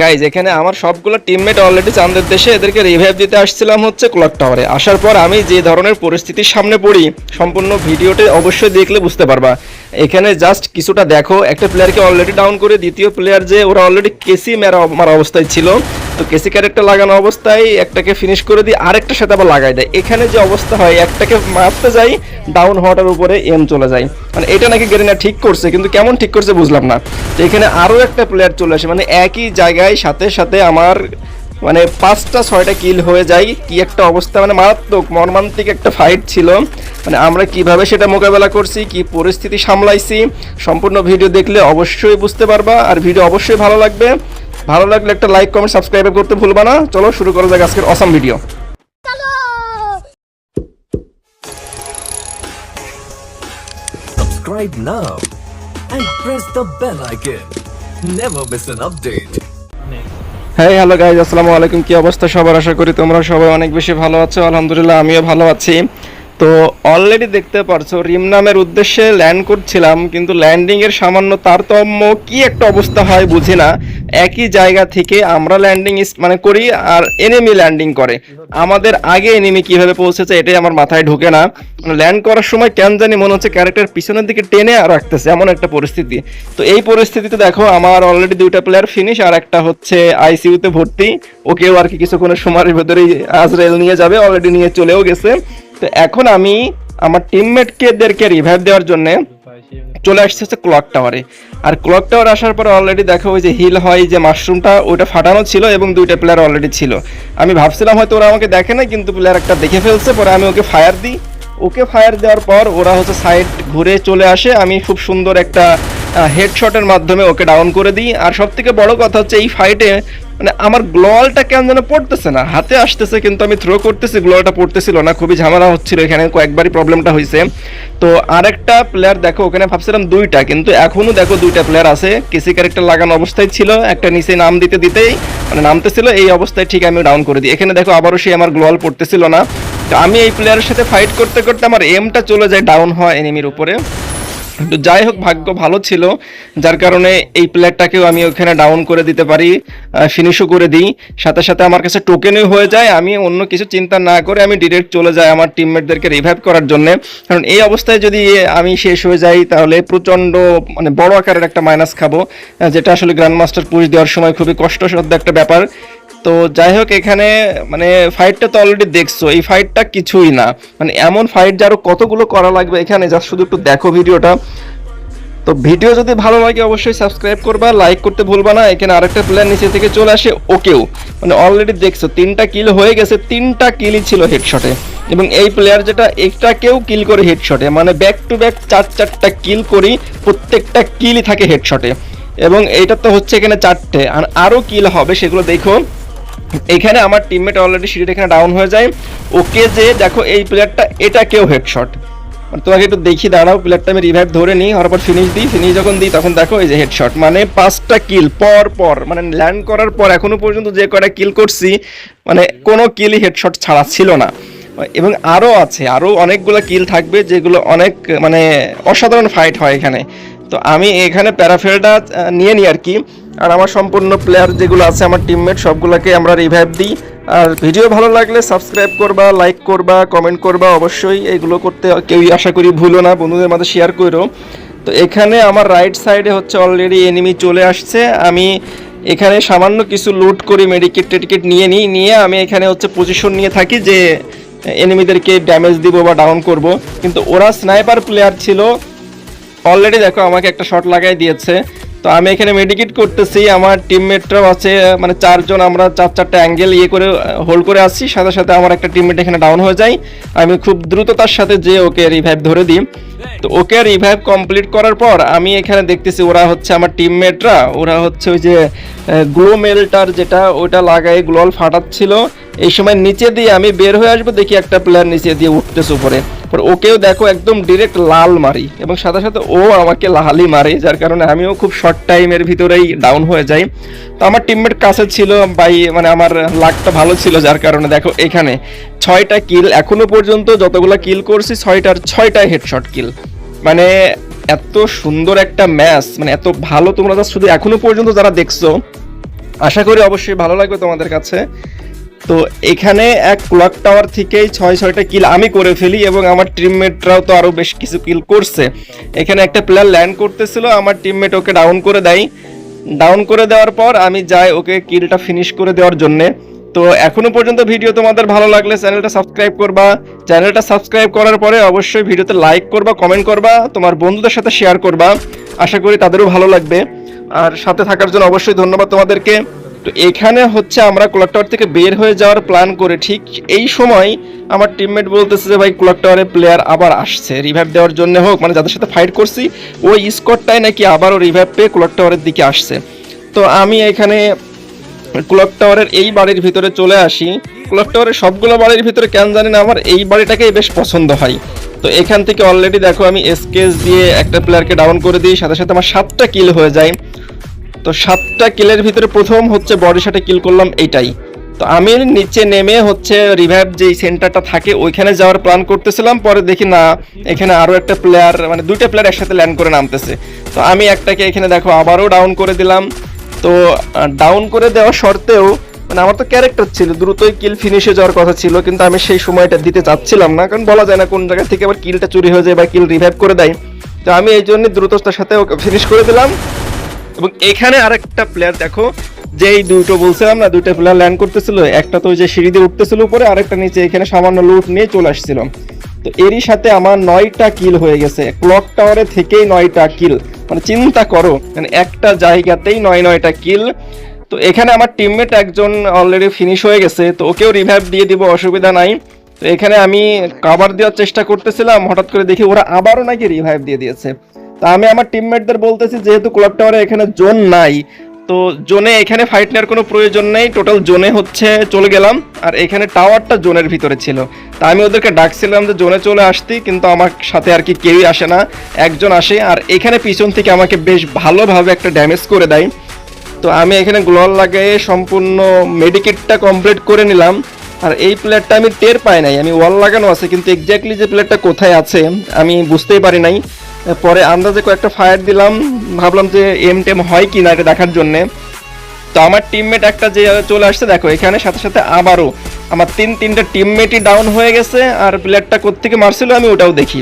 Guys এখানে আমার সবগুলো টিমমেট অলরেডি চান্দের দেশে এদেরকে রিভাইভ দিতে আসছিলাম হচ্ছে ক্লক টাওয়ারে আসার পর আমি যে ধরনের পরিস্থিতির সামনে পড়ি, সম্পূর্ণ ভিডিওটি অবশ্যই দেখলে বুঝতে পারবা। এখানে জাস্ট কিছুটা দেখো, একটা প্লেয়ারকে অলরেডি ডাউন করে দ্বিতীয় প্লেয়ার যে, ওরা অলরেডি কেসি মেরা মারা অবস্থায় ছিল। তো কেসি ক্যারেক্টার লাগানো অবস্থায় একটাকে ফিনিশ করে দিয়ে আরেকটার সাথে আবার লাগাই দেয়। এখানে যে অবস্থা হয়, একটাকে মারতে যাই ডাউন হওয়াটার উপরে এম চলে যায়। মানে এটা নাকি গেরিনা ঠিক করছে, কিন্তু কেমন ঠিক করছে বুঝলাম না। তো এখানে আরও একটা প্লেয়ার চলে আসে মানে একই জায়গায় সাথে সাথে আমার মানে পাঁচটা, ছয়টা কিল হয়ে যায়। কি একটা অবস্থা মানে মারাত্মক, মর্মান্তিক একটা ফাইট ছিল। মানে আমরা কীভাবে সেটা মোকাবেলা করছি, কি পরিস্থিতি সামলাইছি, সম্পূর্ণ ভিডিও দেখলে অবশ্যই বুঝতে পারবা। আর ভিডিও অবশ্যই ভালো লাগবে। ভালো লাগলে একটা লাইক কমেন্ট সাবস্ক্রাইব করতে ভুলবা না। চলো শুরু করা যাক আজকের awesome video Subscribe now and press the bell icon. Never miss an update. হ্যাঁ হ্যালো গাইজ আসসালামু আলাইকুম। কি অবস্থা সবার? আশা করি তোমরা সবাই অনেক বেশি ভালো আছো। আলহামদুলিল্লাহ আমিও ভালো আছি। তো অলরেডি দেখতে পারছ, রিম নামের উদ্দেশ্যে ল্যান্ড করছিলাম, কিন্তু ল্যান্ডিং এর সামান্য তারতম্য কি একটা অবস্থা হয় বুঝি না। একই জায়গা থেকে আমরা ল্যান্ডিং মানে করি আর এনিমি ল্যান্ডিং করে। আমাদের আগে এনিমি কীভাবে পৌঁছেছে এটাই আমার মাথায় ঢোকে না। ল্যান্ড করার সময় কেন জানি মনে হচ্ছে ক্যারেক্টার পিছনের দিকে টেনে রাখতেছে, এমন একটা পরিস্থিতি। তো এই পরিস্থিতিতে দেখো, আমার অলরেডি দুইটা প্লেয়ার ফিনিশ আর একটা হচ্ছে আইসিইউতে ভর্তি। ওকেও আর কি কিছুক্ষণের সময়ের ভেতরেই আজরেল নিয়ে যাবে অলরেডি নিয়ে চলেও গেছে। তো এখন আমি আমার টিমমেটকে দেরকে রিভাইভ দেওয়ার জন্য চলে আসছে হচ্ছে ক্লক টাওয়ারে আর ক্লক টাওয়ার আসার পরে অলরেডি দেখো ওই যে হিল হয় যে মাশরুমটা ওইটা ফাটানো ছিল এবং দুইটা প্লেয়ার অলরেডি ছিল। আমি ভাবছিলাম হয়তো ওরা আমাকে দেখে না কিন্তু প্লেয়ার একটা দেখে ফেলছে, পরে আমি ওকে ফায়ার দিই। ওকে ফায়ার দেওয়ার পর ওরা হচ্ছে সাইড ঘুরে চলে আসে। আমি খুব সুন্দর একটা হেডশটের মাধ্যমে ওকে ডাউন করে দিই। আর সব থেকে বড় কথা হচ্ছে এই ফাইটে মানে আমার গ্লোয়ালটা কেন যেন পড়তেছে না। হাতে আসতেছে কিন্তু আমি থ্রো করতেছি গ্লোয়ালটা পড়তেছিল না, খুবই ঝামেলা হচ্ছিল, এখানে কয়েকবারই প্রবলেমটা হয়েছে তো আরেকটা প্লেয়ার দেখো, ওখানে ভাবছিলাম দুইটা, কিন্তু এখনও দেখো দুইটা প্লেয়ার আছে। কেসি ক্যারেক্টার লাগানো অবস্থায় ছিল, একটা নিচে নাম দিতে দিতেই মানে নামতেছিল, এই অবস্থায় ঠিক আমি ডাউন করে দিই। এখানে দেখো আবারও সে আমার গ্লোয়াল পড়তেছিল না। তো আমি এই প্লেয়ারের সাথে ফাইট করতে করতে আমার এমটা চলে যায় ডাউন হয় এনিমির উপরে। তো যাই হোক, ভাগ্য ভালো ছিল। যার কারণে এই প্লেয়ারটাকেও আমি ওখানে ডাউন করে দিতে পারি ফিনিশও করে দিই। সাথে সাথে আমার কাছে টোকেনও হয়ে যায়। আমি অন্য কিছু চিন্তা না করে আমি ডিরেক্ট চলে যাই আমার টিমমেটদেরকে রিভাইভ করার জন্য। কারণ এই অবস্থায় যদি আমি শেষ হয়ে যাই, তাহলে প্রচণ্ড মানে বড় আকারের একটা মাইনাস খাব যেটা আসলে গ্র্যান্ড মাস্টার পুশ দেওয়ার সময় খুবই কষ্টসাধ্য একটা ব্যাপার। তো যাই হোক, এখানে মানে ফাইটটা তো অলরেডি দেখছ। এই ফাইটটা কিছুই না। মানে এমন ফাইট যে কতগুলো করা লাগবে এখানে? জাস্ট শুধু একটু দেখো ভিডিওটা। তো ভিডিও যদি ভালো লাগে, অবশ্যই সাবস্ক্রাইব করবা লাইক করতে ভুলবা না। এখানে আরেকটা প্লেয়ার নিচে থেকে চলে আসে, ওকেও। মানে অলরেডি দেখছ, তিনটা কিল হয়ে গেছে, তিনটা কিলই ছিল হেডশটে এবং এই প্লেয়ার যেটা, একটাকেও কিল করে হেডশটে মানে ব্যাক টু ব্যাক চার চারটা কিল করি, প্রত্যেকটা কিলই থাকে হেডশটে এবং এইটা তো হচ্ছে এখানে চারটে। আর আরও কিল হবে, সেগুলো দেখো। এখানে আমার টিমমেট অলরেডি সিঁড়িটা এখানে ডাউন হয়ে যায়। ওকে যে, দেখো এই প্লেয়ারটা এটা কেউ হেডশট তোমাকে একটু দেখি দাঁড়াও প্লেয়ারটা আমি রিভাইভ ধরে নিই, হওয়ার পর ফিনিশ দিই ফিনিশ যখন দিই, তখন দেখো এই যে হেডশট মানে পাঁচটা কিল পর পর মানে ল্যান্ড করার পর এখনও পর্যন্ত যে কয়টা কিল করছি মানে কোনো কিলই হেডশট ছাড়া ছিল না। এবং আরও আছে আরও অনেকগুলো কিল থাকবে, যেগুলো অনেক মানে অসাধারণ ফাইট হয় এখানে। তো আমি এখানে প্যারাফেলটা নিয়ে নিই আর কি। আর আমার সম্পূর্ণ প্লেয়ার যেগুলো আছে, আমার টিমমেট সবগুলোকে আমরা রিভাইভ দিই। আর ভিডিও ভালো লাগলে সাবস্ক্রাইব করবা লাইক করবা কমেন্ট করবা অবশ্যই। এগুলো করতে কেউই আশা করি ভুলো না, বন্ধুদের মাঝে শেয়ার করো। তো এখানে আমার রাইট সাইডে হচ্ছে অলরেডি এনিমি চলে আসছে। আমি এখানে সামান্য কিছু লুট করি মেডিকেট টেডিকেট নিয়ে নিই, নিয়ে আমি এখানে হচ্ছে পজিশন নিয়ে থাকি যে এনিমিদেরকে ড্যামেজ দিব বা ডাউন করব। কিন্তু ওরা স্নাইপার প্লেয়ার ছিল। অলরেডি দেখো, আমাকে একটা শট লাগাই দিয়েছে। তো আমি এখানে মেডিকেট করতেছি, আমার টিমমেটরাও আছে মানে চারজন, আমরা চার চারটা অ্যাঙ্গেল ইয়ে করে হোল্ড করে আসছি, সাথে সাথে আমার একটা টিমমেট এখানে ডাউন হয়ে যায়। আমি খুব দ্রুততার সাথে যে ওকে রিভাইভ ধরে দিই। তো ওকে রিভাইভ কমপ্লিট করার পর আমি এখানে দেখতেছি ওরা হচ্ছে আমার টিমমেটরা ওরা হচ্ছে ওই যে গ্লো মেলটার যেটা, ওটা লাগাই গ্লোল ফাটাচ্ছিল। এই সময় নিচে দিয়ে আমি বের হয়ে আসব, দেখি একটা প্লেয়ার নিচে দিয়ে উঠতেছে উপরে। পর ওকেও দেখো একদম ডিরেক্ট লাল মারি এবং সাথে সাথে ও আমাকে লাহালি মারে, যার কারণে আমিও খুব শর্ট টাইমের ভিতরেই ডাউন হয়ে যাই। তো আমার টিমমেট কাছে ছিল বাই মানে আমার লাকটা ভালো ছিল, যার কারণে দেখো এখানে ছয়টা কিল এখনও পর্যন্ত যতগুলো কিল করছি, ছয়টার ছয়টাই হেডশট কিল মানে এত সুন্দর একটা ম্যাচ মানে এত ভালো তোমরা শুধু এখনও পর্যন্ত যারা দেখছ, আশা করি অবশ্যই ভালো লাগবে তোমাদের কাছে। তো এখানে এক ক্লক টাওয়ার থেকেই ছয় ছয়টা কিল আমি করে ফেলি এবং আমার টিমমেটরাও তো আরও বেশ কিছু কিল করছে। এখানে একটা প্লেয়ার ল্যান্ড করতেছিল, আমার টিমমেট ওকে ডাউন করে দেয়। ডাউন করে দেওয়ার পর আমি যাই ওকে কিলটা ফিনিশ করে দেওয়ার জন্যে। তো এখনও পর্যন্ত ভিডিও তোমাদের ভালো লাগলে চ্যানেলটা সাবস্ক্রাইব করবা। চ্যানেলটা সাবস্ক্রাইব করার পরে অবশ্যই ভিডিওতে লাইক করবা কমেন্ট করবা, তোমার বন্ধুদের সাথে শেয়ার করবা। আশা করি তাদেরও ভালো লাগবে। আর সাথে থাকার জন্য অবশ্যই ধন্যবাদ তোমাদেরকে। তো এখানে হচ্ছে আমরা ক্লক টাওয়ার থেকে বের হয়ে যাওয়ার প্ল্যান করে ঠিক এই সময় আমার টিমমেট বলতেছে যে, ভাই ক্লক টাওয়ারের প্লেয়ার আবার আসছে। রিভাইভ দেওয়ার জন্য হোক মানে যাদের সাথে ফাইট করছি, ওই স্কটটাই নাকি আবারও রিভাইভ পেয়ে ক্লক টাওয়ারের দিকে আসছে। তো আমি এখানে ক্লক টাওয়ারের এই বাড়ির ভিতরে চলে আসি। ক্লক টাওয়ারের সবগুলো বাড়ির ভিতরে কেন জানি না, আমার এই বাড়িটাকেই বেশ পছন্দ হয়। তো এখান থেকে অলরেডি দেখো, আমি এসকেস দিয়ে একটা প্লেয়ারকে ডাউন করে দিই, সাথে সাথে আমার সাতটা কিল হয়ে যায়। তো সাতটা কিলের ভিতরে প্রথম হচ্ছে বডি কিল করলাম এইটাই। তো আমি নিচে নেমে হচ্ছে রিভাইভ যেই সেন্টারটা থাকে, ওইখানে যাওয়ার প্ল্যান করতেছিলাম, পরে দেখি না, এখানে আরও একটা প্লেয়ার মানে দুইটা প্লেয়ার একসাথে ল্যান্ড করে নামতেছে। তো আমি একটাকে এখানে দেখো আবারও ডাউন করে দিলাম। তো ডাউন করে দেওয়া সত্ত্বেও মানে আমার তো ক্যারেক্টার ছিল, দ্রুতই কিল ফিনিশে যাওয়ার কথা ছিল, কিন্তু আমি সেই সময়টা দিতে চাচ্ছিলাম না, কারণ বলা যায় না কোন জায়গা থেকে আবার কিলটা চুরি হয়ে যায় বা কিল রিভাইভ করে দেয়। তো আমি এই জন্য দ্রুততার সাথে ওকে ফিনিশ করে দিলাম। এবং এখানে আরেকটা প্লেয়ার দেখো, যে এই দুটো বলছিলাম না, দুটো প্লেয়ার ল্যান্ড করতেছিল, একটা তো ওই যে সিঁড়ি দিয়ে উঠতেছিল উপরে, আরেকটা নিচে এখানে সামান্য লুট নিয়ে চলে আসছিল তো এরই সাথে আমার নয়টা কিল হয়ে গেছে। ক্লক টাওয়ারে থেকেই নয়টা কিল মানে চিন্তা করো মানে একটা জায়গাতেই নয় নয়টা কিল তো এখানে আমার টিমমেট একজন অলরেডি ফিনিশ হয়ে গেছে, তো ওকেও রিভাইভ দিয়ে দিব, অসুবিধা নাই। তো এখানে আমি কাভার দেওয়ার চেষ্টা করতেছিলাম, হঠাৎ করে দেখি ওরা আবারও নাকি রিভাইভ দিয়ে দিয়েছে। তা আমি আমার টিমমেটদের বলতেছি, যেহেতু ক্লক টাওয়ারে এখানে জোন নাই, তো জোনে এখানে ফাইট নেওয়ার কোনো প্রয়োজন নেই। টোটাল জোনে হচ্ছে চলে গেলাম, আর এখানে টাওয়ারটা জোনের ভিতরে ছিল। তা আমি ওদেরকে ডাকছিলাম যে জোনে চলে আসতি, কিন্তু আমার সাথে আর কি কেউই আসে না, একজন আসে, আর এখানে পিছন থেকে আমাকে বেশ ভালোভাবে একটা ড্যামেজ করে দেয়। তো আমি এখানে গ্লোয়াল লাগিয়ে সম্পূর্ণ মেডিকেটটা কমপ্লিট করে নিলাম, আর এই প্লেয়ারটা আমি টের পাই নাই। আমি ওয়াল লাগানো আছে, কিন্তু এক্স্যাক্টলি যে প্লেয়ারটা কোথায় আছে, আমি বুঝতেই পারি নাই। পরে আন্দাজে কয়েকটা ফায়ার দিলাম, ভাবলাম যে এম টেম হয় কি না এটা দেখার জন্যে। তো আমার টিমমেট একটা যে চলে আসছে, দেখো, এখানে সাথে সাথে আবারও আমার তিন, তিনটা টিমমেটই ডাউন হয়ে গেছে, আর প্লেয়ারটা কোত্থেকে মারছিল আমি ওটাও দেখি।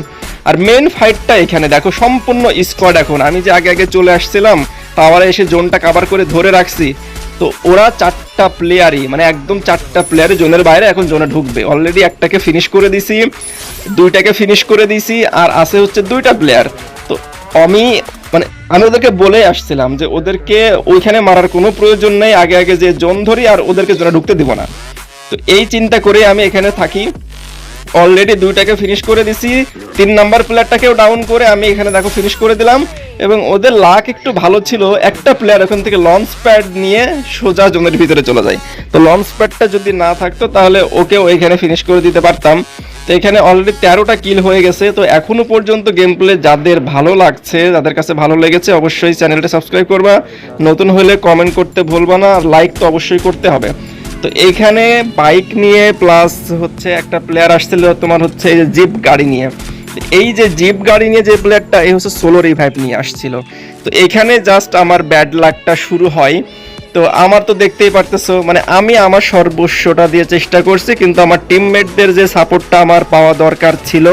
আর মেন ফাইটটা এখানে, দেখো, সম্পূর্ণ স্কোয়াড এখন। আমি যে আগে আগে চলে আসছিলাম তাওয়ারে এসে জোনটা কাভার করে ধরে রাখছি তো ওরা চারটা প্লেয়ারই মানে একদম চারটা প্লেয়ারই জোনের বাইরে এখন জোনে ঢুকবে। অলরেডি একটাকে ফিনিশ করে দিছি, দুইটাকে ফিনিশ করে দিছি, আর আছে হচ্ছে দুইটা প্লেয়ার তো আমি মানে আমি ওদেরকে বলে আসছিলাম যে ওদেরকে ওইখানে মারার কোনো প্রয়োজন নেই, আগে আগে যে জোন ধরি আর ওদেরকে জোনে ঢুকতে দিব না। তো এই চিন্তা করে আমি এখানে থাকি। অলরেডি দুইটাকে ফিনিশ করে দিছি। তিন নাম্বার প্লেয়ারটাকেও ডাউন করে আমি এখানে দেখো ফিনিশ করে দিলাম। এবং ওদের লাক একটু ভালো ছিল। একটা প্লেয়ার ওখান থেকে লঞ্চ প্যাড নিয়ে সোজা জোনের ভিতরে চলে যায়। তো লঞ্চ প্যাডটা যদি না থাকতো, তাহলে ওকেও এখানে ফিনিশ করে দিতে পারতাম। তো এখানে অলরেডি তেরোটা কিল হয়ে গেছে। তো এখনও পর্যন্ত গেম প্লে যাদের ভালো লাগছে, যাদের কাছে ভালো লেগেছে, অবশ্যই চ্যানেলটা সাবস্ক্রাইব করবা। নতুন হলে কমেন্ট করতে ভুলবা না। লাইক তো অবশ্যই করতে হবে। তো এইখানে বাইক নিয়ে প্লাস হচ্ছে একটা প্লেয়ার আসছিল তোমার হচ্ছে এই যে জিপ গাড়ি নিয়ে। এই যে জিপ গাড়ি নিয়ে যে প্লেয়ারটা এই হচ্ছে সোলো রিভাইভ নিয়ে আসছিল। তো এখানে জাস্ট আমার ব্যাড লাকটা শুরু হয়। তো আমার তো দেখতেই পারতেছো মানে আমি আমার সর্বস্বটা দিয়ে চেষ্টা করছি কিন্তু আমার টিমমেটদের যে সাপোর্টটা আমার পাওয়া দরকার ছিল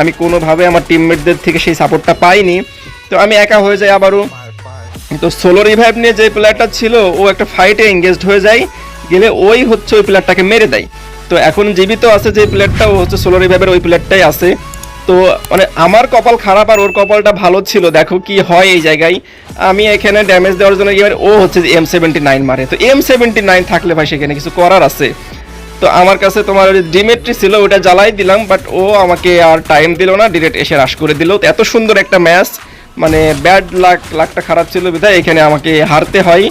আমি কোনোভাবে আমার টিমমেটদের থেকে সেই সাপোর্টটা পাইনি। তো আমি একা হয়ে যাই আবারও। তো সোলো রিভাইভ নিয়ে যে প্লেয়ারটা ছিল ও একটা ফাইটে এঙ্গেজড হয়ে যায়। গেলে ওই হচ্ছে ওই প্লেয়ারটাকে মেরে দেয়। তো এখন জীবিত আছে যে প্লেয়ারটা, ও হচ্ছে সোলো রিভাইভের ওই প্লেয়ারটাই আছে। তো মানে আমার কপাল খারাপ আর ওর কপালটা ভালো ছিল, দেখো কি হয় এই জায়গায়। আমি এখানে ড্যামেজ দেওয়ার জন্য এবার ও হচ্ছে এম সেভেন্টি নাইন মারে। তো এম সেভেন্টি নাইন থাকলে ভাই সেখানে কিছু করার আছে। তো আমার কাছে তোমার ডিমেট্রি ছিল, ওটা জ্বালাই দিলাম বাট ও আমাকে আর টাইম দিল না ডিরেক্ট এসে রাশ করে দিল। এত সুন্দর একটা ম্যাচ মানে ব্যাড লাক লাকটা খারাপ ছিল বিধায় এখানে আমাকে হারতে হয়।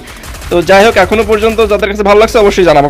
তো যাই হোক এখনও পর্যন্ত যাদের কাছে ভালো লাগছে অবশ্যই জানাব।